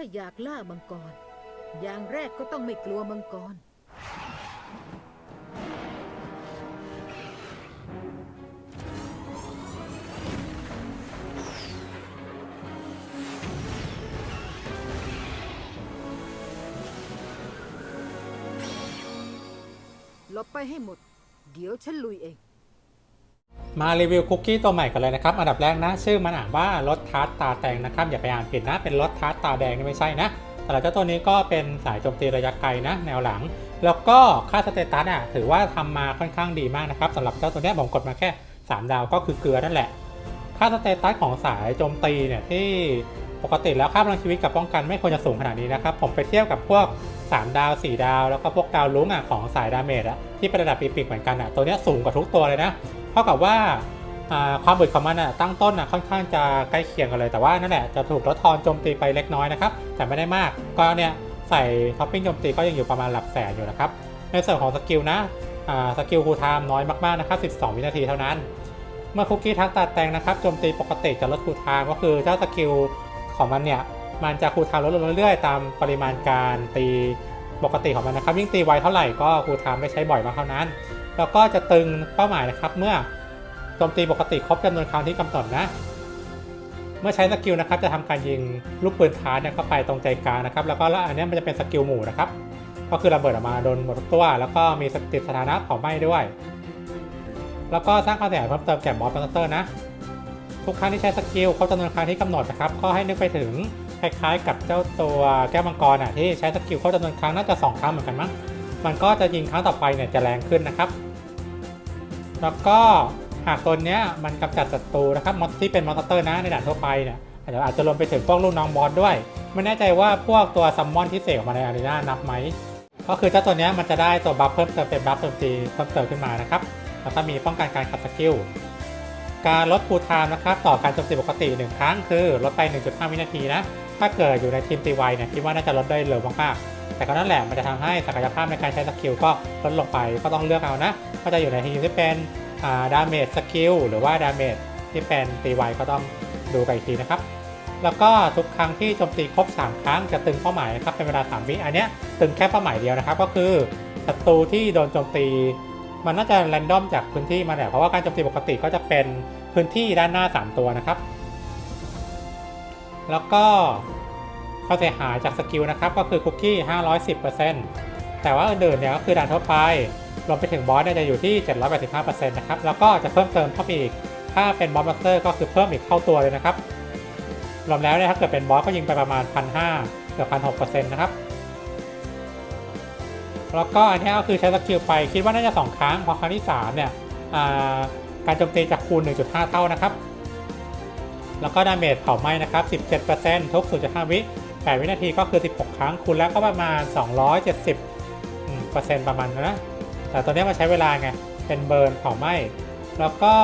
าอยากล่ามังกร อย่างแรกก็ต้องไม่กลัวมังกร หลบไปให้หมด เดี๋ยวฉันลุยเอง มารีวิวคุกกี้ตัวใหม่กันเลยนะครับ อันดับแรกนะ ชื่อมันอ่านว่ารสทาร์ตตาแดงนะครับ อย่าไปอ่านผิดนะ เป็นรสทาร์ตตาแดงนี่ไม่ใช่นะแต่ละเจ้าตัวนี้ก็เป็นสายโจมตีระยะไกลนะ แนวหลัง แล้วก็ค่าสเตตัสอะถือว่าทำมาค่อนข้างดีมากนะครับสำหรับเจ้าตัวเนี้ยผมกดมาแค่ 3 ดาวก็คือเกลือนั่นแหละ ค่าสเตตัสของสายโจมตีเนี่ยที่ปกติแล้วค่าพลังชีวิตกับป้องกันไม่ควรจะสูงขนาดนี้นะครับ ผมไปเทียบกับพวก 3 ดาว 4 ดาว แล้วก็พวกดาวลุ้งอะของสายดาเมจอะที่เป็นระดับปีกๆเหมือนกันอะตัวเนี้ยสูงกว่าทุกตัวเลยนะ เท่ากับว่าความบึกของมันอะตั้งต้นอะค่อนข้างจะใกล้เคียงกันเลย แต่ว่านั่นแหละจะถูกลดทอนโจมตีไปเล็กน้อยนะครับ แต่ไม่ได้มาก ก็เนี่ยใส่ท็อปปิ้งโจมตีก็ยังอยู่ประมาณหลักแสนอยู่นะครับ ในส่วนของสกิลนะสกิลคูลไทม์น้อยมากๆนะครับ 12 วินาทีเท่านั้น เมื่อคุกกี้ทักตาแตงนะครับโจมตีปกติจะลดคูลไทม์ก็คือเจ้าสกิลของมันเนี่ยมันจะคูลไทม์ลดลงเรื่อยๆ ตามปริมาณการตีปกติของมันนะครับยิ่งตีไวเท่าไหร่ก็คูลไทม์ได้ใช้บ่อยมากเท่านั้น แล้วก็จะตึงเป้าหมายนะครับ เมื่อโจมตีปกติครบจำนวนครั้งที่กำหนดนะ เมื่อใช้สกิลนะครับ จะทำการยิงลูกปืนทาร์เนี่ยเข้าไปตรงใจกลางนะครับ แล้วก็อันนี้มันจะเป็นสกิลหมู่นะครับ ก็คือระเบิดออกมาโดนหมดทุกตัว แล้วก็มีสติดสถานะเผาไหม้ด้วย แล้วก็สร้างความเสียหายเพิ่มเติมแก่บอสมอนสเตอร์นะทุกครั้งที่ใช้สกิลครบจำนวนครั้งที่กำหนดนะครับ ก็ให้นึกไปถึงคล้ายๆ กับเจ้าตัวแก้วมังกรอะที่ใช้สกิลครบจำนวนครั้งน่าจะสองครั้งเหมือนกันมั้ง มันก็จะยิงครั้งต่อไปเนี่ยจะแรงขึ้นนะครับ แล้วก็หากตัวเนี้ยมันกำจัดศัตรูนะครับมอนที่เป็นมอนสเตอร์นะในด่านทั่วไปเนี่ยอาจจะอาจจะรวมไปถึงพวกลูกน้องบอสด้วย ไม่แน่ใจว่าพวกตัวซัมมอนที่เสกออกมาในอารีนานับไหมก็คือเจ้าตัวเนี้ยมันจะได้ตัวบัฟเพิ่มเติมเป็นบัฟโจมตีเพิ่มเติมขึ้นมานะครับแล้วก็มีป้องกันการขัดสกิลการลดคูลไทม์นะครับต่อการโจมตีปกติ 1 ครั้งคือลดไป 1.5 วินาทีนะถ้าเกิดอยู่ในทีมตีไวเนี่ยคิดว่าน่าจะลดได้เร็วมากๆ แต่ก็นั่นแหละมันจะทำให้ศักยภาพในการใช้สกิลก็ลดลงไปก็ต้องเลือกเอานะว่าจะอยู่ในทีมที่เป็นดาเมจสกิลหรือว่าดาเมจที่เป็นตีไวก็ต้องดูกันอีกทีนะครับ แล้วก็ทุกครั้งที่โจมตีครบ 3 ครั้งจะตึงเป้าหมายนะครับเป็นเวลา 3 วิอันเนี้ยตึงแค่เป้าหมายเดียวนะครับ ก็คือศัตรูที่โดนโจมตี มันน่าจะแรนดอมจากพื้นที่มาแหละเพราะว่าการโจมตีปกติก็จะเป็นพื้นที่ด้านหน้า 3 ตัวนะครับ แล้วก็ ค่าเสียหายจากสกิลนะครับ ก็คือคุกกี้ 510%แต่ว่าอื่นๆเนี่ยก็คือด่านทั่วไป รวมไปถึงบอสเนี่ยจะอยู่ที่ 785%นะครับ แล้วก็จะเพิ่มเติมเข้าไปอีก ถ้าเป็นบอสมาสเตอร์ก็คือเพิ่มอีกเท่าตัวเลยนะครับ รวมแล้วเนี่ยถ้าเกิดเป็นบอสก็ยิงไปประมาณ 1,500เกือบ1,600%นะครับแล้วก็อันนี้ก็คือใช้สกิลไปคิดว่าน่าจะ 2 ครั้งพราะครั้งที่ 3 เนี่ยการโจมตีจากคูณ 1.5 เท่านะครับ แล้วก็ดาเมจเผาไหม้นะครับ 17%ทุก0.5 วิ 8 วินาทีก็คือ 16 ครั้งคูณแล้วก็ประมาณ 270อืมเปอร์เซ็นต์ประมาณนะ แต่ตัวนี้มันใช้เวลาไง เป็นเบิร์นเผาไหม้แล้วก็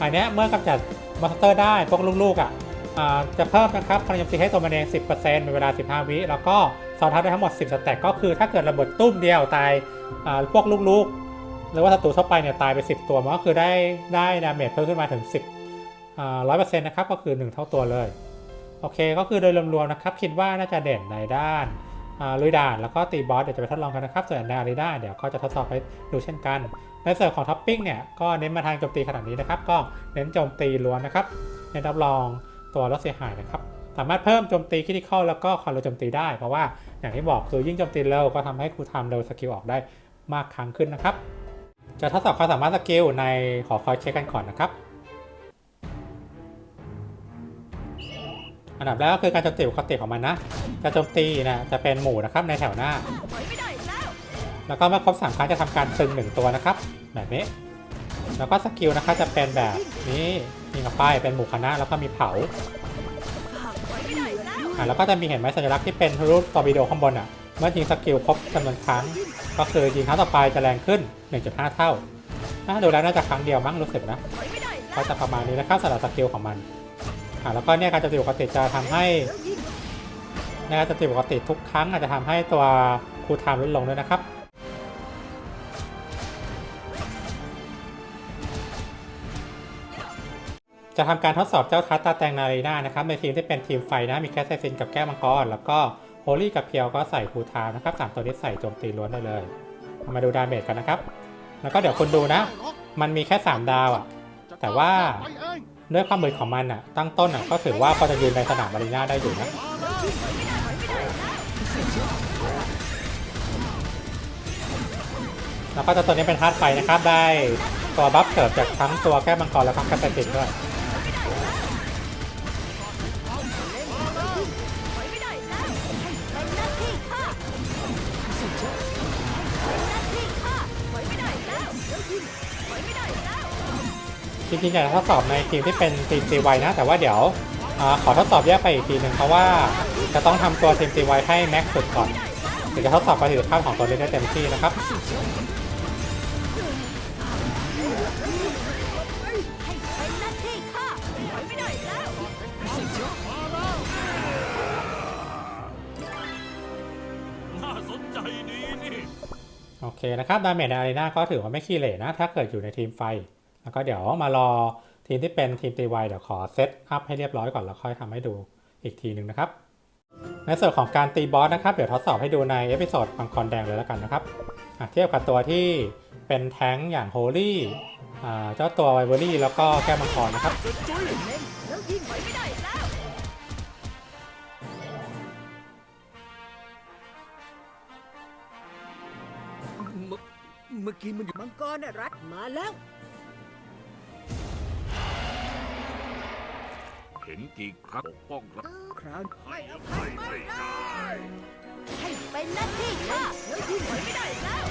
อันนี้เมื่อกำจัดมอนสเตอร์ได้พวกลูกๆอะอ่าจะเพิ่มนะครับพลังโจมตีให้ตัวมันเอง 10%เป็นเวลา 15 วิ แล้วก็ซอนทับได้ทั้งหมด 10 สแต็กก็คือถ้าเกิดระเบิดตุ้มเดียวตายพวกลูกๆ หรือว่าศัตรูทั่วไปเนี่ยตายไป 10 ตัวมันก็คือได้ได้ดาเมจเพิ่มขึ้นมาถึง 10อ่า100%นะครับก็คือ 1 เท่าตัวเลย โอเคก็คือโดยรวมๆนะครับ คิดว่าน่าจะเด่นในด้านลุยด่านแล้วก็ตีบอสเดี๋ยวจะไปทดลองกันนะครับ ส่วนในอารีนาเดี๋ยวก็จะทดสอบให้ดูเช่นกัน ในส่วนของท็อปปิ้งเนี่ยก็เน้นมาทางโจมตีขนาดนี้นะครับ ก็เน้นโจมตีล้วนนะครับเน้นรับรองตัวลดเสียหายนะครับ สามารถเพิ่มโจมตีคริติคอลแล้วก็คอนโลโจมตีได้ เพราะว่าอย่างที่บอกคือยิ่งโจมตีเร็วก็ทำให้ครูทำเร็วสกิลออกได้มากครั้งขึ้นนะครับ จะทดสอบความสามารถสกิลในขอคอยเช็คกันก่อนนะครับ อันดับแรกก็คือการโจมตีปกติของมันนะการโจมตีนะจะเป็นหมู่นะครับในแถวหน้า แล้วก็เมื่อครบสามครั้งจะทำการตึงหนึ่งตัวนะครับ แบบนี้ แล้วก็สกิลนะครับจะเป็นแบบนี้มีกับป้ายเป็นหมู่คณะแล้วก็มีเผาถอยไม่ได้อีกแล้วอ่าแล้วก็จะมีเห็นไหมสัญลักษณ์ที่เป็นรูปตอร์ปิโดข้างบนอะเมื่อยิงสกิลครบจำนวนครั้ง ก็คือยิงครั้งต่อไปจะแรงขึ้น 1.5 เท่าถ้าดูแล้วน่าจะครั้งเดียวมั้งรู้สึกนะก็จะประมาณนี้นะครับสำหรับสกิลของมัน อ่าแล้วก็เนี่ยการจับติปกติจะทำให้นะครับจับติปกติทุกครั้งอาจจะทำให้ตัวคูทามลดลงด้วยนะครับจะทำการทดสอบเจ้าทัตตาแตงนารีนานะครับในทีมที่เป็นทีมไฟนะมีแคสเซซินกับแก้มังกรแล้วก็โฮลี่กับเพียวก็ใส่คูทามนะครับสามตัวนี้ใส่โจมตีล้วนได้เลยามาดูดาเมจกันนะครับ แล้วก็เดี๋ยวคนดูนะ มันมีแค่ 3 ดาวอะแต่ว่า ด้วยความเปิดของมันอะ ตั้งต้นอะก็ถือว่าพอจะยืนในสนามอารีนาได้อยู่นะแล้วก็ตัวนี้เป็นธาตุไฟนะครับ ได้ตัวบัฟเสริมจากทั้งตัวแก้มังกรและทั้งแคปเปอร์ติด้วย จริงๆอยากจะทดสอบในทีมที่เป็นทีม CY นะ แต่ว่าเดี๋ยวอขอทดสอบแยกไปอีกทีหนึ่งเพราะว่าจะต้องทำตัวทีม CY ให้แม็กสุดก่อนถึงจะทดสอบประสิทธิภาพของตัวเล่นได้เต็มที่นะครับโอเคนะครับ ดาเมจในอารีนาก็ถือว่าไม่ขี้เหร่นะ ถ้าเกิดอยู่ในทีมไฟ แล้วก็เดี๋ยวมารอทีมที่เป็นทีม DIY เดี๋ยวขอเซตอัพให้เรียบร้อยก่อนแล้วค่อยทำให้ดูอีกทีหนึ่งนะครับ ในส่วนของการตีบอสนะครับ เดี๋ยวทดสอบให้ดูในเอพิโซดมังกรแดงเลยแล้วกันนะครับเทียบกับตัวที่เป็นแท้งอย่างโฮลี่เจ้าตัวไวเบอรี่แล้วก็แก้มังกรนะครับเมื่อกี้มันอยู่มังกรนะรัดมาแล้ว เห็นกี่ครั้งปกป้องรักครับให้อภัยไม่ได้ให้เป็นหน้าที่ค่ะล้วที่ไหนไม่ได้แล้ว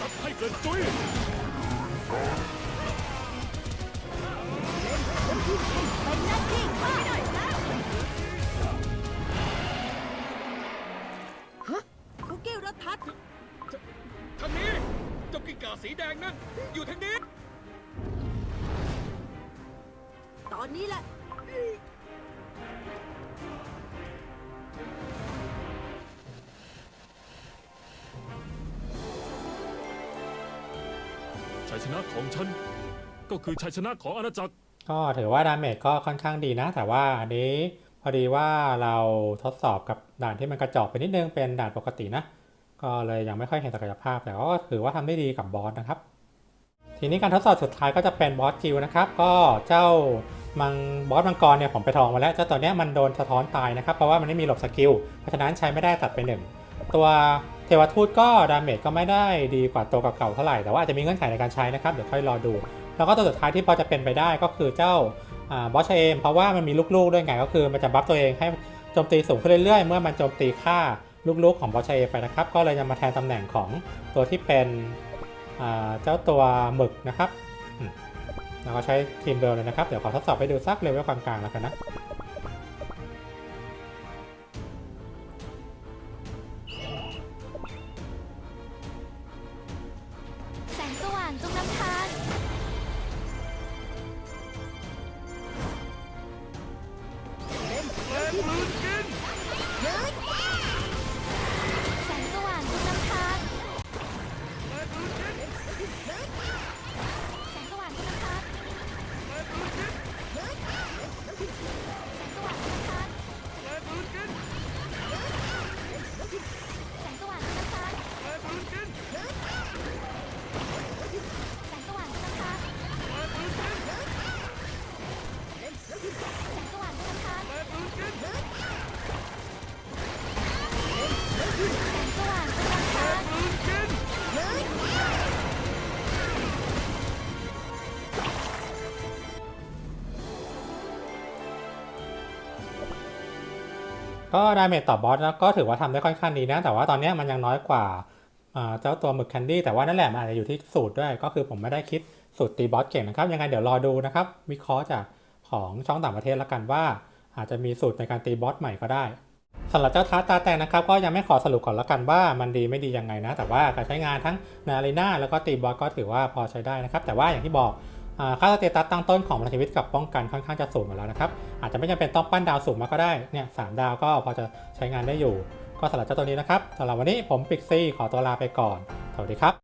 จับให้เกินจุ้ยเป็นน้าที่ค่ะไม่ได้แล้วฮะคุกครถทัศน์านี้จกิกาสีแดงนั่นอยู่ทางนี้ ตอนนี้แหละ ของฉัน ก็คือชัยชนะของอาณาจักร ก็ถือว่าดาเมจก็ค่อนข้างดีนะ แต่ว่าอันนี้พอดีว่าเราทดสอบกับด่านที่มันกระจอกไปนิดนึงเป็นด่านปกตินะ ก็เลยยังไม่ค่อยเห็นศักยภาพ แต่ก็ถือว่าทำได้ดีกับบอสนะครับ ทีนี้การทดสอบสุดท้ายก็จะเป็นบอสจิวนะครับ ก็เจ้ามังบอสมังกรเนี่ยผมไปทองมาแล้ว เจ้าตัวเนี้ยมันโดนสะท้อนตายนะครับ เพราะว่ามันไม่มีหลบสกิล เพราะฉะนั้นใช้ไม่ได้ตัดไปหนึ่งตัว เทวทูตก็ดาเมจก็ไม่ได้ดีกว่าตัวเก่าๆเท่าไหร่ แต่ว่าอาจจะมีเงื่อนไขในการใช้นะครับ เดี๋ยวค่อยรอดู แล้วก็ตัวสุดท้ายที่พอจะเป็นไปได้ก็คือเจ้าบอชเอมเพราะว่ามันมีลูกๆด้วยไงก็คือมันจะบัฟตัวเองให้โจมตีสูงขึ้นเรื่อยๆ เมื่อมันโจมตีค่าลูกๆของบอชเอมไปนะครับ ก็เลยจะมาแทนตำแหน่งของตัวที่เป็นเจ้าตัวหมึกนะครับแล้วก็ใช้ทีมเดิมเลยนะครับ เดี๋ยวขอทดสอบไปดูสักเลเวลกลางๆแล้วกันนะ 안쪽남 ก็ดาเมจต่อบอสนะก็ถือว่าทำได้ค่อนข้างดีนะ แต่ว่าตอนนี้มันยังน้อยกว่าเจ้าตัวหมึกแคนดี้แต่ว่านั่นแหละมันอาจจะอยู่ที่สูตรด้วย ก็คือผมไม่ได้คิดสูตรตีบอสเก่งนะครับ ยังไงเดี๋ยวรอดูนะครับ วิเคราะห์จากของช่องต่างประเทศละกันว่า อาจจะมีสูตรในการตีบอสใหม่ก็ได้สำหรับเจ้าท้าตาแตงนะครับก็ยังไม่ขอสรุปก่อนละกันว่ามันดีไม่ดียังไงนะ แต่ว่าการใช้งานทั้งในอารีนาแล้วก็ตีบอสก็ถือว่าพอใช้ได้นะครับ แต่ว่าอย่างที่บอก ค่าสเตตัสตั้งต้นของพลังชีวิตกับป้องกันค่อนข้างจะสูงอยู่แล้วนะครับอาจจะไม่จำเป็นต้องปั้นดาวสูงมาก็ได้เนี่ยสามดาวก็พอจะใช้งานได้อยู่ ก็สำหรับเจ้าตัวนี้นะครับสำหรับวันนี้ผมปิกซี่ขอตัวลาไปก่อน สวัสดีครับ